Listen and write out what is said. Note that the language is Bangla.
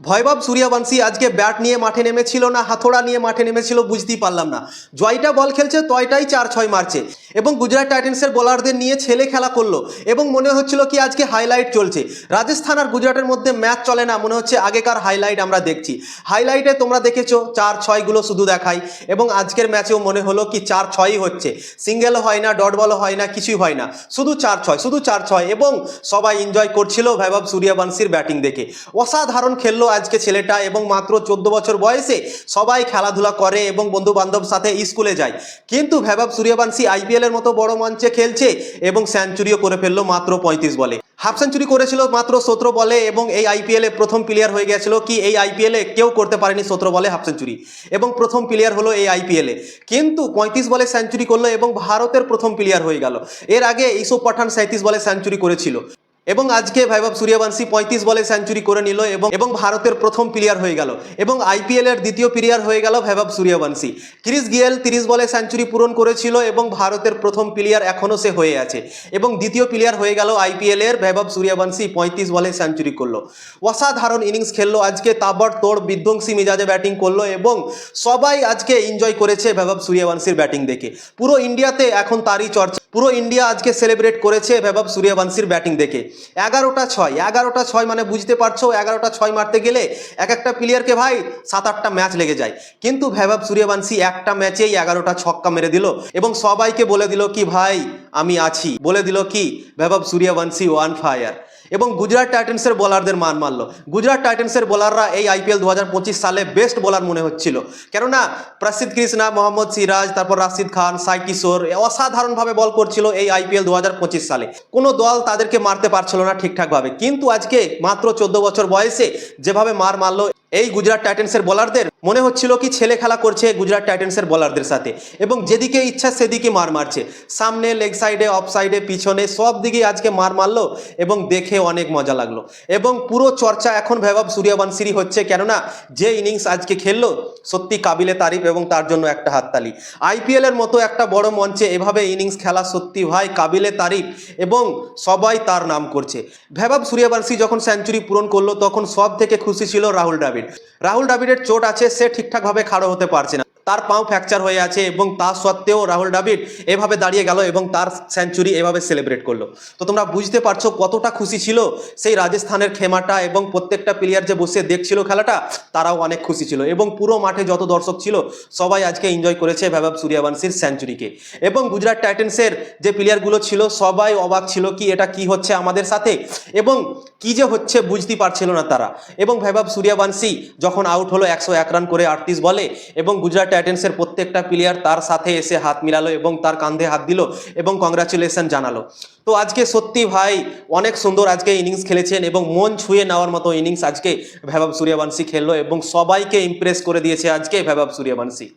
ভয়বাব সূর্যবংশী আজকে ব্যাট নিয়ে মাঠে নেমেছিল না হাথোড়া নিয়ে মাঠে নেমেছিল বুঝতেই পারলাম না। জয়টা বল খেলছে, তয়টাই চার ছয় মারছে। এবং গুজরাট টাইটেন্সের বোলারদের নিয়ে ছেলে খেলা করল এবং মনে হচ্ছিল কি আজকে হাইলাইট চলছে। রাজস্থান আর গুজরাটের মধ্যে ম্যাচ চলে না, মনে হচ্ছে আগেকার হাইলাইট আমরা দেখছি। হাইলাইটে তোমরা দেখেছ চার ছয়গুলো শুধু দেখাই এবং আজকের ম্যাচেও মনে হলো কি চার ছয়ই হচ্ছে। সিঙ্গেল হয় না ডট বলও হয় না, কিছুই হয় না। শুধু চার ছয়, শুধু চার ছয় এবং সবাই এনজয় করছিল ভৈভব সূর্যবংশীর ব্যাটিং দেখে। অসাধারণ খেললো আজকে ছেলেটা এবং মাত্র চোদ্দ বছর বয়সে সবাই খেলাধুলা করে এবং বন্ধু বান্ধব সাথে স্কুলে যায়। কিন্তু ভৈভব সূর্যবংশী আইপিএল এর মতো বড় মঞ্চে খেলছে এবং সেঞ্চুরিও করে ফেলল মাত্র পঁয়ত্রিশ বলে। হাফ সেঞ্চুরি করেছিল মাত্র সতেরো বলে এবং এই আইপিএলে প্রথম প্লেয়ার হয়ে গেছিল কি এই আইপিএলে কেউ করতে পারেনি সতেরো বলে হাফ সেঞ্চুরি। এবং প্রথম প্লেয়ার হলো এই আইপিএলে। কিন্তু পঁয়ত্রিশ বলে সেঞ্চুরি করল এবং ভারতের প্রথম প্লেয়ার হয়ে গেল। এর আগে ইসব পাঠান সাঁত্রিশ বলে সেঞ্চুরি করেছিল। এবং আজকে ভৈভব সূর্যবংশী পঁয়ত্রিশ বলে সেঞ্চুরি করে নিল এবং এবং ভারতের প্রথম প্লেয়ার হয়ে গেল এবং আইপিএল এর দ্বিতীয় প্লেয়ার হয়ে গেল ভৈভব সূর্যবংশী। ক্রিস গেল তিরিশ বলে সেঞ্চুরি পূরণ করেছিল এবং ভারতের প্রথম প্লেয়ার এখনও সে হয়ে আছে এবং দ্বিতীয় প্লেয়ার হয়ে গেল আইপিএল এর ভৈভব সূর্যবংশী পঁয়ত্রিশ বলে সেঞ্চুরি করল। অসাধারণ ইনিংস খেললো, আজকে তাবড় তোড় বিধ্বংসী মিজাজে ব্যাটিং করল এবং সবাই আজকে এনজয় করেছে ভৈভব সূর্যবংশীর ব্যাটিং দেখে। পুরো ইন্ডিয়াতে এখন তারই চর্চা, পুরো ইন্ডিয়া আজকে সেলিব্রেট করেছে ভৈভব সূর্যবংশীর ব্যাটিং দেখে। এগারোটা ছয় এগারোটা ছয় মানে বুঝতে পারছ, এগারোটা ছয় মারতে গেলে এক একটা প্লেয়ারকে ভাই সাত আটটা ম্যাচ লেগে যায়। কিন্তু ভৈভব সূর্যবংশী একটা ম্যাচেই এগারোটা ছক্কা মেরে দিল এবং সবাইকে বলে দিল কি ভাই আমি আছি। বলে দিল কি? ভৈভব সূর্যবংশী ওয়ান ফায়ার এবং গুজরাট টাইটেন্সের বোলারদের মান মারলো গুজরাট টাইটেন্সের বোলাররা এই আইপিএল দু হাজার পঁচিশ সালে বেস্ট বোলার মনে হচ্ছিল। কেননা প্রসিদ্ধ কৃষ্ণা, মোহাম্মদ সিরাজ, তারপর রাশিদ খান, সাই কিশোর অসাধারণভাবে বল করছিল এই আইপিএল দু হাজার পঁচিশ সালে। কোনো দল তাদেরকে মারতে পারছিল না ঠিকঠাকভাবে। কিন্তু আজকে মাত্র চোদ্দ বছর বয়সে যেভাবে মার মারলো এই গুজরাট টাইটেন্সের বোলারদের মনে হচ্ছিল কি ছেলে খেলা করছে গুজরাট টাইটেন্সের বোলারদের সাথে। এবং যেদিকে ইচ্ছা সেদিকে মার মারছে। সামনে লেগ সাইডে অফ সাইডে পিছনে সব দিকে আজকে মার মারলো এবং দেখে অনেক মজা লাগল। এবং পুরো চর্চা এখন ভৈভব সূর্যবংশীরই হচ্ছে কেননা যে ইনিংস আজকে খেললো, সত্যি কাবিলে তারিফ এবং তার জন্য একটা হাততালি। আইপিএল এর মতো একটা বড় মঞ্চে এভাবে ইনিংস খেলা সত্যি ভাই কাবিলে তারিফ এবং সবাই তার নাম করছে। ভৈভব সূর্যবংশী যখন সেঞ্চুরি পূরণ করল, তখন সব থেকে খুশি ছিল রাহুল দ্রাবিড়। রাহুল দ্রাবিড়ের চোট আছে সে ঠিকঠাকভাবে খাড়ো হতে পারছে না। তার পাও ফ্র্যাকচার হয়ে আছে এবং তা সত্ত্বেও রাহুল দ্রাবিড় এভাবে দাঁড়িয়ে গেল এবং তার সেঞ্চুরি এভাবে সেলিব্রেট করল। তো তোমরা বুঝতে পারছ কতটা খুশি ছিল সেই রাজস্থানের খেমাটা এবং প্রত্যেকটা প্লেয়ার যে বসে দেখছিল খেলাটা, তারাও অনেক খুশি ছিল এবং পুরো মাঠে যত দর্শক ছিল, সবাই আজকে এনজয় করেছে ভৈভব সূর্যবংশীর সেঞ্চুরিকে এবং গুজরাট টাইটেন্সের যে প্লেয়ারগুলো ছিল, সবাই অবাক ছিল কি এটা কি হচ্ছে আমাদের সাথে। এবং কি যে হচ্ছে বুঝতে পারছিল না তারা। এবং ভৈভব সূর্যবংশী যখন আউট হলো একশো এক রান করে আটত্রিশ বলে এবং গুজরাট টাইটেন্সের প্রত্যেকটা প্লেয়ার তার সাথে এসে হাত মিলালো এবং তার কাঁধে হাত দিল এবং কংগ্রাচুলেশন জানালো। তো আজকে সত্যি ভাই অনেক সুন্দর আজকে ইনিংস খেলেছেন এবং মন ছুঁয়ে নেওয়ার মতো ইনিংস আজকে ভৈভব সূর্যবংশী খেললো এবং সবাইকে ইমপ্রেস করে দিয়েছে আজকে ভৈভব সূর্যবংশী।